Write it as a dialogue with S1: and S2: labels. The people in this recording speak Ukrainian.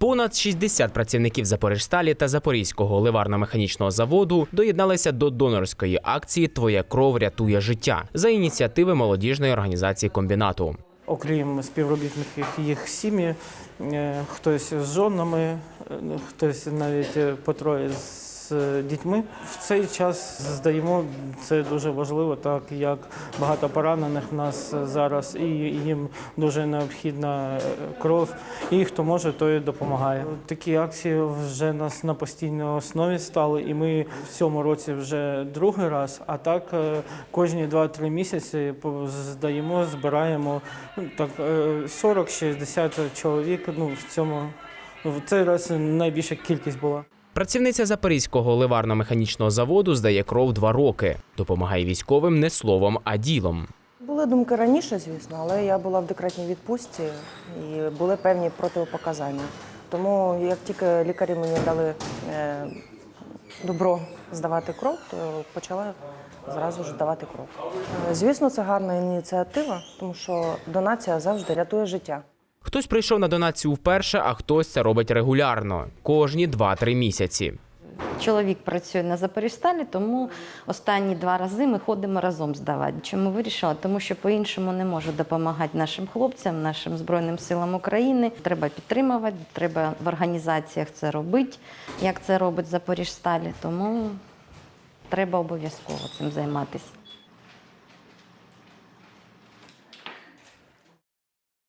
S1: Понад 60 працівників Запоріжсталі та Запорізького ливарно-механічного заводу доєдналися до донорської акції Твоя кров рятує життя за ініціативи молодіжної організації комбінату.
S2: Окрім співробітників їх сім'ї, е, хтось з жонами, е, хтось навіть е, по троє з е, дітьми. В цей час здаємо це дуже важливо, так як багато поранених в нас зараз, і їм дуже необхідна е, кров. І хто може, той допомагає. Такі акції вже нас на постійній основі стали, і ми в цьому році вже другий раз. А так е, кожні 2-3 місяці здаємо, збираємо ну, так е, 40-60 чоловік. Ну в цьому в цей раз найбільша кількість була.
S1: Працівниця Запорізького ливарно-механічного заводу здає кров два роки. Допомагає військовим не словом, а ділом.
S3: Були думки раніше, звісно, але я була в декретній відпустці і були певні протипоказання. Тому як тільки лікарі мені дали е, добро здавати кров, то почала зразу ж давати кров. Е, Звісно, це гарна ініціатива, тому що донація завжди рятує життя.
S1: Хтось прийшов на донацію вперше, а хтось це робить регулярно кожні 2-3 місяці.
S4: Чоловік працює на Запоріжсталі, тому останні два рази ми ходимо разом здавати. Чому вирішила? Тому що по-іншому не можу допомагати нашим хлопцям, нашим Збройним силам України. Треба підтримувати, треба в організаціях це робити, як це робить Запоріжсталі. Тому треба обов'язково цим займатися.